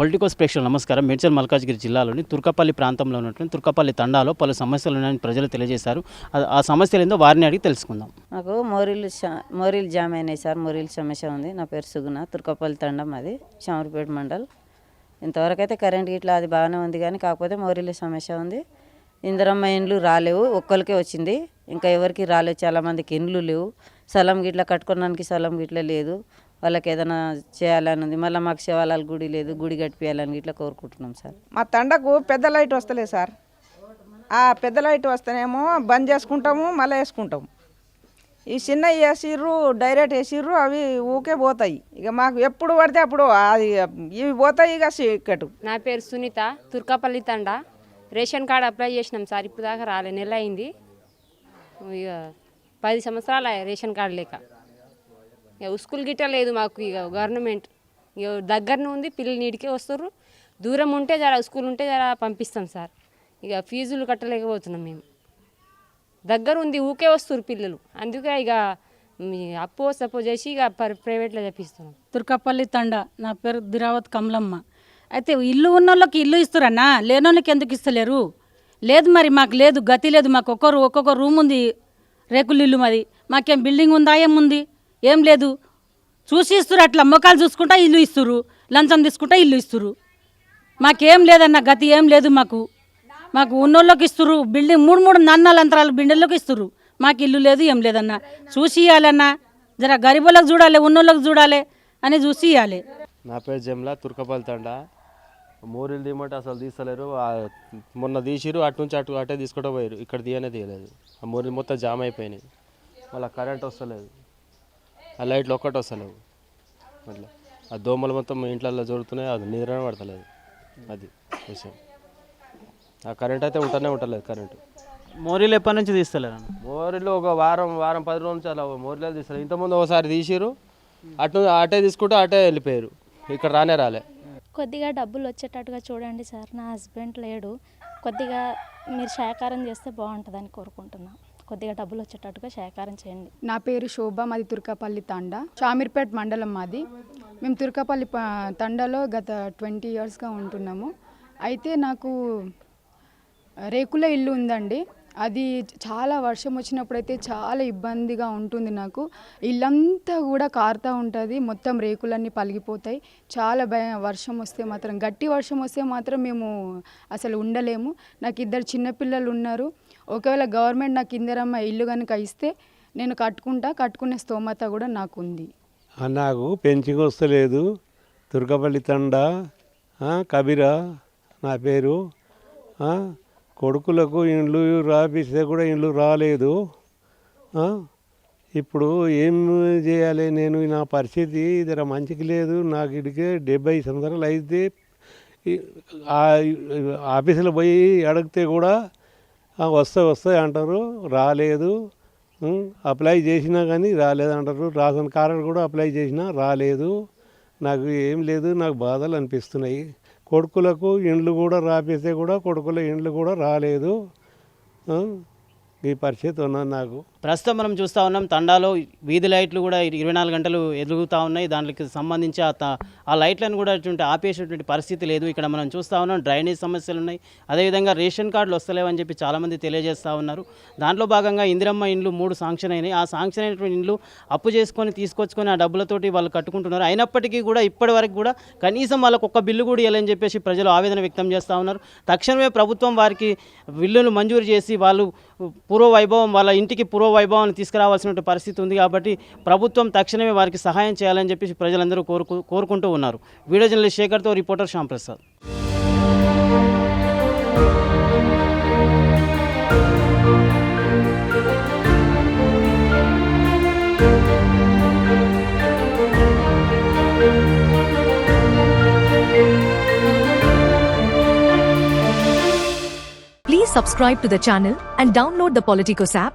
Politicos ప్రేక్షకులు నమస్కారం. మేడ్చల్ మల్కాజ్గిరి జిల్లాలోని తుర్కపల్లి ప్రాంతంలో ఉన్నటువంటి తుర్కపల్లి తండాలో పలు సమస్యలు ఉన్నాయని ప్రజలు తెలియజేశారు. ఆ- ఆ సమస్యలు ఏందో వారిని అడిగి తెలుసుకుందాం. నాకు మోరీలు మోరీలు జామ్ అయినాయి సార్ మోరీలు సమస్య ఉంది. నా పేరు సుగుణ తుర్కపల్లి తండం అది చామరపేట మండల్. ఇంతవరకు అయితే కరెంట్ ఇట్లా అది బాగానే ఉంది కానీ కాకపోతే మోరీల సమస్య ఉంది. ఇందిరమ్మ ఇండ్లు రాలేవు ఒక్కరికే వచ్చింది. ఇంకా ఎవరికి రాలేదు చాలామందికి ఇండ్లు లేవు. స్థలం గిట్ల కట్టుకోవడానికి స్థలం గిట్ల లేదు. వాళ్ళకి ఏదైనా చేయాలని ఉంది మళ్ళీ మాకు శివాలయాల గుడి లేదు గుడి కట్టియాలని ఇట్లా కోరుకుంటున్నాం సార్. మా తండకు పెద్ద లైట్ వస్తలేదు సార్. ఆ పెద్ద లైట్ వస్తేనేమో బంద్ చేసుకుంటాము మళ్ళీ వేసుకుంటాము. ఈ చిన్న వేసిర్రు డైరెక్ట్ వేసిర్రు అవి ఊకే పోతాయి. ఇక మాకు ఎప్పుడు పడితే అప్పుడు అది ఇవి పోతాయి ఇక చీకటు. నా పేరు Sunitha Turkapalli Thanda. Ration card apply చేసినాం సార్ ఇప్పుడు దాకా రాలే నెల అయింది. ఇక పది సంవత్సరాలు రేషన్ కార్డు లేక. ఇక స్కూల్ గిట్ట లేదు మాకు ఇక గవర్నమెంట్. ఇక దగ్గరనే ఉంది పిల్లలు నీటికే వస్తారు దూరం ఉంటే జర స్కూల్ ఉంటే జర పంపిస్తాం సార్. ఇక ఫీజులు కట్టలేకపోతున్నాం మేము. దగ్గర ఉంది ఊకే వస్తారు పిల్లలు. అందుకే ఇక మీ అప్పు సపోజ్ చేసి ఇక ప్రైవేట్లో చెప్పిస్తున్నాం తుర్కపల్లి తండ నా పేరు దిరావత్ కమలమ్మ. అయితే ఇల్లు ఉన్న వాళ్ళకి ఇల్లు ఇస్తారన్నా? లేనోళ్ళకి ఎందుకు ఇస్తలేరు? లేదు మరి మాకు లేదు గతి లేదు. మాకు ఒక్కొక్కరు ఒక్కొక్క రూమ్ ఉంది రేకులు ఇల్లు మాది. మాకేం బిల్డింగ్ ఉందా ఏముంది? ఏం లేదు. చూసి ఇస్తారు అట్లా అమ్మకాలు చూసుకుంటా ఇల్లు ఇస్తురు లంచం తీసుకుంటా ఇల్లు ఇస్తురు మాకేం లేదన్న గతి ఏం లేదు మాకు. మాకు ఉన్నోళ్ళకి ఇస్తురు బిల్డింగ్ మూడు మూడు నాన్నాలు అంతరాలు బిల్డింగ్లోకి ఇస్తురు మాకు ఇల్లు లేదు ఏం లేదన్న. చూసి ఇవ్వాలన్నా జర గరీబులకు చూడాలి ఉన్నోళ్ళకి చూడాలి అని చూసి ఇవ్వాలి నా పేరు జమ్లా తుర్కపల్లి తండ. మోరీలు తీయమంటే అసలు తీస్తలేరు. మొన్న తీసిరు అటు నుంచి అటు అటే తీసుకుంటూ పోయారు ఇక్కడ తీయనే తీయలేదు. ఆ మోరీలు మొత్తం జామ్ అయిపోయినాయి. మళ్ళీ కరెంట్ వస్తలేదు. ఆ లైట్లు ఒక్కటి వస్తలేవు. అట్లా. ఆ దోమలు మొత్తం ఇంట్లల్లో జరుగుతున్నాయి అది నిద్ర పడతలేదు. అది విషయం. ఆ కరెంట్ అయితే ఉంటూనే ఉంటలేదు కరెంటు. మోరీలు ఎప్పటి నుంచి తీస్తలేరు అన్న? మోరీలు ఒక వారం వారం పది రోజుల నుంచి అలా మోరీలు తీస్తారు ఇంతకుముందు ఒకసారి తీసిరు అటు అటే తీసుకుంటూ అటే వెళ్ళిపోయారు. ఇక్కడ రానే రాలే. కొద్దిగా డబ్బులు వచ్చేటట్టుగా చూడండి సార్ నా హస్బెండ్ లేడు. కొద్దిగా మీరు సహకారం చేస్తే బాగుంటుందని కోరుకుంటున్నా. కొద్దిగా డబ్బులు వచ్చేటట్టుగా సహకారం చేయండి. నా పేరు శోభ మాది తుర్కపల్లి తండ. షామీర్పేట్ మండలం మాది. మేము తుర్కపల్లి తండాలో తండలో గత ట్వంటీ ఇయర్స్గా ఉంటున్నాము. అయితే నాకు రేకుల ఇల్లు ఉందండి. అది చాలా వర్షం వచ్చినప్పుడైతే చాలా ఇబ్బందిగా ఉంటుంది నాకు. ఇల్లంతా కూడా కారుతూ ఉంటుంది మొత్తం రేకులన్నీ పలిగిపోతాయి. చాలా భయం వర్షం వస్తే మాత్రం గట్టి వర్షం వస్తే మాత్రం మేము అసలు ఉండలేము. నాకు ఇద్దరు చిన్నపిల్లలు ఉన్నారు. ఒకవేళ గవర్నమెంట్ నాకు ఇందిరమ్మ ఇల్లు కనుక ఇస్తే నేను కట్టుకుంటా కట్టుకునే స్తోమత కూడా నాకు ఉంది నాకు పెంచింగ్ వస్తలేదు. దుర్గపల్లి తండ కబీరా నా పేరు కొడుకులకు ఇండ్లు రాపిస్తే కూడా ఇండ్లు రాలేదు. ఇప్పుడు ఏం చేయాలి? నేను నా పరిస్థితి జర మంచికి లేదు. నాకు ఇడికే డెబ్బై సంవత్సరాలు అయితే ఆఫీసులో పోయి అడిగితే కూడా వస్తాయి వస్తాయి అంటారు రాలేదు. అప్లై చేసినా కానీ రాలేదు అంటారు. రాసిన కార్డు కూడా అప్లై చేసినా రాలేదు. నాకు ఏం లేదు. నాకు బాధలు అనిపిస్తున్నాయి. కొడుకులకు ఇండ్లు కూడా రాపిస్తే కూడా కొడుకుల ఇండ్లు కూడా రాలేదు. ఈ పరిస్థితి ఉన్నది నాకు. ప్రస్తుతం మనం చూస్తూ ఉన్నాం తండాలో వీధి లైట్లు కూడా ఇరవై నాలుగు గంటలు ఎదుగుతూ ఉన్నాయి. దానికి సంబంధించి ఆ త- ఆ లైట్లను కూడా అటువంటి ఆపేసేటువంటి పరిస్థితి లేదు. ఇక్కడ మనం చూస్తూ ఉన్నాం డ్రైనేజ్ సమస్యలు ఉన్నాయి. అదేవిధంగా రేషన్ కార్డులు వస్తలేవని చెప్పి చాలామంది తెలియజేస్తూ ఉన్నారు. దాంట్లో భాగంగా ఇందిరమ్మ ఇండ్లు మూడు శాంక్షన్ అయినాయి. ఆ శాంక్షన్ అయినటువంటి ఇండ్లు అప్పు చేసుకొని తీసుకొచ్చుకొని ఆ డబ్బులతోటి వాళ్ళు కట్టుకుంటున్నారు. అయినప్పటికీ కూడా ఇప్పటి వరకు కూడా కనీసం వాళ్ళకు ఒక్క బిల్లు కూడా ఇవ్వాలని చెప్పేసి ప్రజలు ఆవేదన వ్యక్తం చేస్తూ ఉన్నారు. తక్షణమే ప్రభుత్వం వారికి బిల్లులు మంజూరు చేసి వాళ్ళు పూర్వ వైభవం వాళ్ళ ఇంటికి పూర్వ వైభవాన్ని తీసుకురావాల్సిన పరిస్థితి ఉంది కాబట్టి ప్రభుత్వం తక్షణమే వారికి సహాయం చేయాలని చెప్పేసి ప్రజలందరూ కోరుకు కోరుకుంటూ ఉన్నారు. Video journalist శేఖర్తో reporter Shyamprasad. Please subscribe to the channel and download the Politicos app.